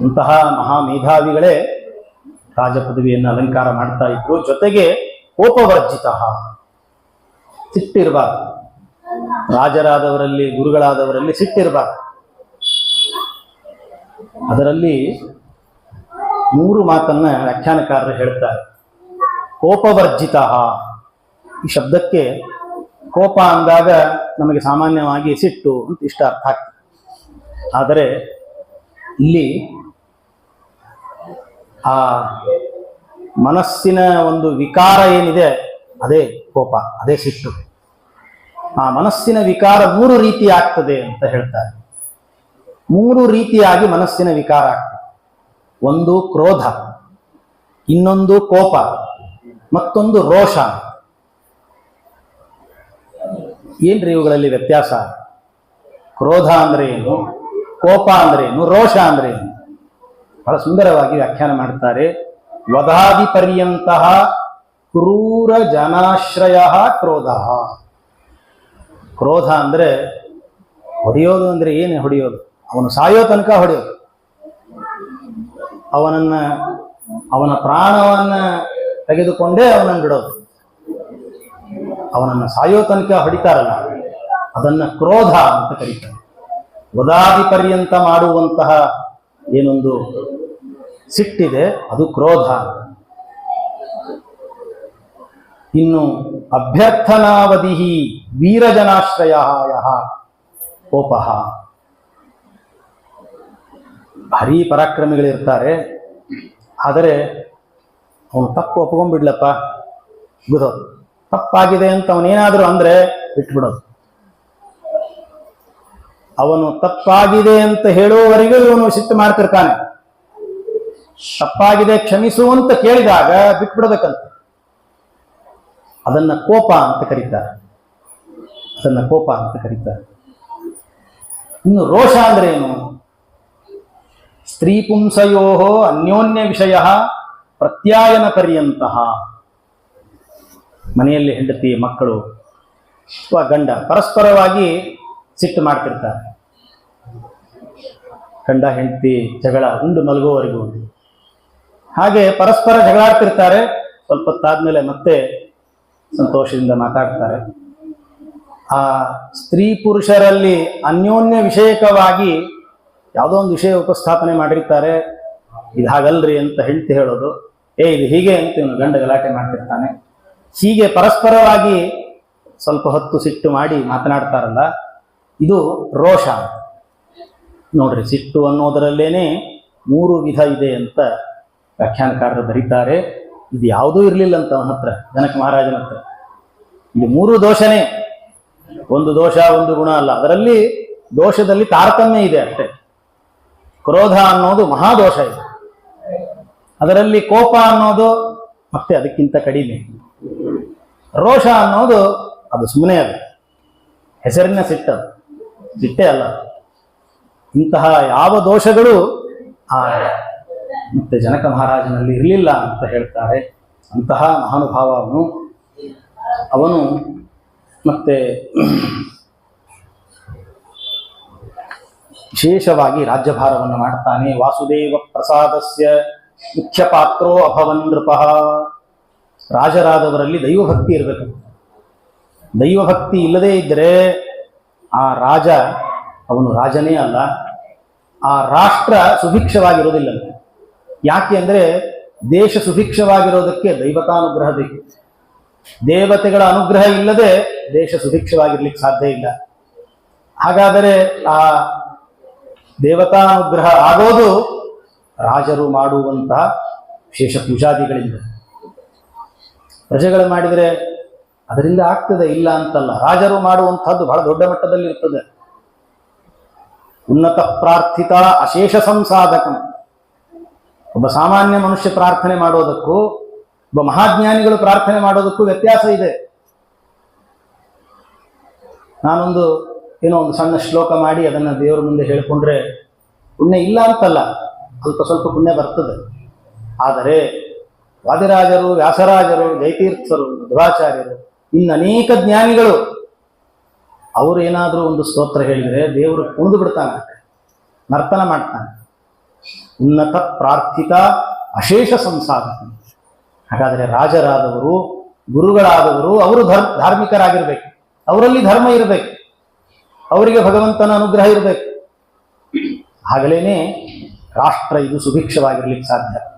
ಅಂತಹ ಮಹಾ ಮೇಧಾವಿಗಳೇ ರಾಜ ಪದವಿಯನ್ನು ಅಲಂಕಾರ ಮಾಡ್ತಾ ಇದ್ರು. ಜೊತೆಗೆ ಕೋಪವರ್ಜಿತ. ಸಿಟ್ಟಿರಬಾರ್ದು ರಾಜರಾದವರಲ್ಲಿ, ಗುರುಗಳಾದವರಲ್ಲಿ ಸಿಟ್ಟಿರಬಾರ್ದು ಅದರಲ್ಲಿ ಮೂರು ಮಾತನ್ನ ವ್ಯಾಖ್ಯಾನಕಾರರು ಹೇಳ್ತಾರೆ. ಕೋಪವರ್ಜಿತ. ಈ ಶಬ್ದಕ್ಕೆ ಕೋಪ ಅಂದಾಗ ನಮಗೆ ಸಾಮಾನ್ಯವಾಗಿ ಸಿಟ್ಟು ಅಂತ ಇಷ್ಟ ಅರ್ಥ ಆಗ್ತದೆ. ಆದರೆ ಇಲ್ಲಿ ಆ ಮನಸ್ಸಿನ ಒಂದು ವಿಕಾರ ಏನಿದೆ, ಅದೇ ಕೋಪ, ಅದೇ ಸಿಟ್ಟು. ಆ ಮನಸ್ಸಿನ ವಿಕಾರ ಮೂರು ರೀತಿ ಆಗ್ತದೆ ಅಂತ ಹೇಳ್ತಾರೆ. ಮೂರು ರೀತಿಯಾಗಿ ಮನಸ್ಸಿನ ವಿಕಾರ ಆಗ್ತದೆ. ಒಂದು ಕ್ರೋಧ, ಇನ್ನೊಂದು ಕೋಪ, ಮತ್ತೊಂದು ರೋಷ. ಏನ್ರಿ ಇವುಗಳಲ್ಲಿ ವ್ಯತ್ಯಾಸ? ಕ್ರೋಧ ಅಂದ್ರೆ ಏನು? ಕೋಪ ಅಂದ್ರೆ ಏನು? ರೋಷ ಅಂದ್ರೆ ಏನು? ಬಹಳ ಸುಂದರವಾಗಿ ವ್ಯಾಖ್ಯಾನ ಮಾಡ್ತಾರೆ. ವಧಾದಿ ಪರ್ಯಂತಹ ಕ್ರೂರ ಜನಾಶ್ರಯ ಕ್ರೋಧ. ಕ್ರೋಧ ಅಂದ್ರೆ ಹೊಡೆಯೋದು ಅಂದ್ರೆ ಏನು ಹೊಡೆಯೋದು? ಅವನು ಸಾಯೋ ತನಕ ಹೊಡೆಯೋದು. ಅವನನ್ನ, ಅವನ ಪ್ರಾಣವನ್ನ ತೆಗೆದುಕೊಂಡೇ ಅವನನ್ನು ಬಿಡೋದು. ಅವನನ್ನು ಸಾಯೋ ತನಕ ಹೊಡಿತಾರಲ್ಲ, ಅದನ್ನ ಕ್ರೋಧ ಅಂತ ಕರೀತಾರೆ. ವದಾದಿ ಪರ್ಯಂತ ಮಾಡುವಂತಹ ಏನೊಂದು ಸಿಟ್ಟಿದೆ, ಅದು ಕ್ರೋಧ. ಇನ್ನು ಅಭ್ಯರ್ಥನಾವಧಿ ವೀರಜನಾಶ್ರಯ ಕೋಪಃ. ಭಾರೀ ಪರಾಕ್ರಮಿಗಳಿರ್ತಾರೆ, ಆದರೆ ಅವನು ತಪ್ಪು ಒಪ್ಕೊಂಡ್ಬಿಡ್ಲಪ್ಪ. ಬಿಡೋದು ತಪ್ಪಾಗಿದೆ ಅಂತ ಅವನೇನಾದರೂ ಅಂದರೆ ಬಿಟ್ಬಿಡೋದು. ಅವನು ತಪ್ಪಾಗಿದೆ ಅಂತ ಹೇಳುವವರೆಗೂ ಇವನು ಸಿಟ್ಟು ಮಾಡ್ತಿರ್ತಾನೆ. ತಪ್ಪಾಗಿದೆ ಕ್ಷಮಿಸು ಅಂತ ಕೇಳಿದಾಗ ಬಿಟ್ಬಿಡ್ಬೇಕಂತ. ಅದನ್ನ ಕೋಪ ಅಂತ ಕರೀತಾರೆ. ಅದನ್ನ ಕೋಪ ಅಂತ ಕರೀತಾರೆ. ಇನ್ನು ರೋಷ ಅಂದ್ರೆ ಏನು? ಸ್ತ್ರೀ ಪುಂಸಯೋ ಅನ್ಯೋನ್ಯ ವಿಷಯ ಪ್ರತ್ಯಾಯನ ಪರ್ಯಂತಹ. ಮನೆಯಲ್ಲಿ ಹೆಂಡತಿ ಮಕ್ಕಳು ಅಥವಾ ಗಂಡ ಪರಸ್ಪರವಾಗಿ ಸಿಟ್ಟು ಮಾಡ್ತಿರ್ತಾರೆ. ಗಂಡ, ಹೆಂಡತಿ, ಜಗಳ ಉಂಡು ಮಲಗುವವರೆಗೂ ಹಾಗೆ ಪರಸ್ಪರ ಜಗಳಾಡ್ತಿರ್ತಾರೆ. ಸ್ವಲ್ಪ ಹೊತ್ತಾದ್ಮೇಲೆ ಮತ್ತೆ ಸಂತೋಷದಿಂದ ಮಾತಾಡ್ತಾರೆ. ಆ ಸ್ತ್ರೀ ಪುರುಷರಲ್ಲಿ ಅನ್ಯೋನ್ಯ ವಿಷಯಕವಾಗಿ ಯಾವುದೋ ಒಂದು ವಿಷಯ ಉಪಸ್ಥಾಪನೆ ಮಾಡಿರ್ತಾರೆ. ಇದು ಹಾಗಲ್ರಿ ಅಂತ ಹೆಂಡತಿ ಹೇಳೋದು. ಏ, ಇದು ಹೀಗೆ ಅಂತ ಇವನು ಗಂಡ ಗಲಾಟೆ ಮಾಡ್ತಿರ್ತಾನೆ. ಹೀಗೆ ಪರಸ್ಪರವಾಗಿ ಸ್ವಲ್ಪ ಹೊತ್ತು ಸಿಟ್ಟು ಮಾಡಿ ಮಾತನಾಡ್ತಾರಲ್ಲ, ಇದು ರೋಷ ನೋಡ್ರಿ, ಸಿಟ್ಟು ಅನ್ನೋದರಲ್ಲೇನೆ ಮೂರು ವಿಧ ಇದೆ ಅಂತ ವ್ಯಾಖ್ಯಾನಕಾರರು ಬರೀತಾರೆ. ಇದು ಯಾವುದೂ ಇರಲಿಲ್ಲ ಅಂತ ಅವನ ಹತ್ರ, ಜನಕ ಮಹಾರಾಜನ ಹತ್ರ. ಇದು ಮೂರು ದೋಷನೇ. ಒಂದು ದೋಷ, ಒಂದು ಗುಣ ಅಲ್ಲ. ಅದರಲ್ಲಿ ದೋಷದಲ್ಲಿ ತಾರತಮ್ಯ ಇದೆ ಅಷ್ಟೇ. ಕ್ರೋಧ ಅನ್ನೋದು ಮಹಾದೋಷ ಇದೆ. ಅದರಲ್ಲಿ ಕೋಪ ಅನ್ನೋದು ಮತ್ತೆ ಅದಕ್ಕಿಂತ ಕಡಿಮೆ. ರೋಷ ಅನ್ನೋದು ಅದು ಸುಮ್ಮನೆ ಅದು. ಹೆಸರಿನ ಸಿಟ್ಟದು ಸಿಟ್ಟೇ ಅಲ್ಲ ಇಂತಹ ಯಾವ ದೋಷಗಳು ಆ, ಮತ್ತೆ ಜನಕ ಮಹಾರಾಜನಲ್ಲಿ ಇರಲಿಲ್ಲ ಅಂತ ಹೇಳ್ತಾರೆ. ಅಂತಹ ಮಹಾನುಭಾವ ಅವನು ಅವನು ಮತ್ತೆ ವಿಶೇಷವಾಗಿ ರಾಜ್ಯಭಾರವನ್ನು ಮಾಡ್ತಾನೆ. ವಾಸುದೇವ ಪ್ರಸಾದಸ್ಯ ಮುಖ್ಯ ಪಾತ್ರೋ ಅಭವನ್ ನೃಪ. ರಾಜರಾದವರಲ್ಲಿ ದೈವಭಕ್ತಿ ಇರಬೇಕು. ದೈವಭಕ್ತಿ ಇಲ್ಲದೇ ಇದ್ದರೆ ಆ ರಾಜ ಅವನು ರಾಜನೇ ಅಲ್ಲ. ಆ ರಾಷ್ಟ್ರ ಸುಭಿಕ್ಷವಾಗಿರೋದಿಲ್ಲ ಯಾಕೆ ಅಂದರೆ ದೇಶ ಸುಭಿಕ್ಷವಾಗಿರೋದಕ್ಕೆ ದೈವತಾನುಗ್ರಹ ಬೇಕು. ದೇವತೆಗಳ ಅನುಗ್ರಹ ಇಲ್ಲದೆ ದೇಶ ಸುಭಿಕ್ಷವಾಗಿರ್ಲಿಕ್ಕೆ ಸಾಧ್ಯ ಇಲ್ಲ. ಹಾಗಾದರೆ ಆ ದೇವತಾನುಗ್ರಹ ಆಗೋದು ರಾಜರು ಮಾಡುವಂತಹ ವಿಶೇಷ ಪೂಜಾದಿಗಳಿಂದ. ಪ್ರಜೆಗಳು ಮಾಡಿದರೆ ಅದರಿಂದ ಆಗ್ತದೆ, ಇಲ್ಲ ಅಂತಲ್ಲ. ರಾಜರು ಮಾಡುವಂಥದ್ದು ಬಹಳ ದೊಡ್ಡ ಮಟ್ಟದಲ್ಲಿ ಇರ್ತದೆ ಉನ್ನತ ಪ್ರಾರ್ಥಿತ ಅಶೇಷ ಸಂಸಾಧಕ ಒಬ್ಬ ಸಾಮಾನ್ಯ ಮನುಷ್ಯ ಪ್ರಾರ್ಥನೆ ಮಾಡೋದಕ್ಕೂ, ಒಬ್ಬ ಮಹಾಜ್ಞಾನಿಗಳು ಪ್ರಾರ್ಥನೆ ಮಾಡೋದಕ್ಕೂ ವ್ಯತ್ಯಾಸ ಇದೆ. ನಾನೊಂದು ಏನೋ ಒಂದು ಸಣ್ಣ ಶ್ಲೋಕ ಮಾಡಿ ಅದನ್ನ ದೇವರ ಮುಂದೆ ಹೇಳಿಕೊಂಡ್ರೆ ಪುಣ್ಯ ಇಲ್ಲ ಅಂತಲ್ಲ ಅಲ್ಪ ಸ್ವಲ್ಪ ಪುಣ್ಯ ಬರ್ತದೆ. ಆದರೆ ವಾದಿರಾಜರು, ವ್ಯಾಸರಾಜರು, ಜಯತೀರ್ಥರು, ಮಧ್ವಾಚಾರ್ಯರು ಇನ್ನು ಅನೇಕ ಜ್ಞಾನಿಗಳು ಅವರು ಏನಾದರೂ ಒಂದು ಸ್ತೋತ್ರ ಹೇಳಿದರೆ ದೇವರು ಕುಣಿದು ಬಿಡ್ತಾನೆ. ನರ್ತನ ಮಾಡ್ತಾನೆ. ಉನ್ನತ ಪ್ರಾರ್ಥಿತ ಅಶೇಷ ಸಂಸಾರ ಹಾಗಾದರೆ ರಾಜರಾದವರು, ಗುರುಗಳಾದವರು, ಅವರು ಧರ್, ಧಾರ್ಮಿಕರಾಗಿರ್ಬೇಕು. ಅವರಲ್ಲಿ ಧರ್ಮ ಇರಬೇಕು. ಅವರಿಗೆ ಭಗವಂತನ ಅನುಗ್ರಹ ಇರಬೇಕು. ಆಗಲೇ ರಾಷ್ಟ್ರ ಇದು ಸುಭಿಕ್ಷವಾಗಿರ್ಲಿಕ್ಕೆ ಸಾಧ್ಯ.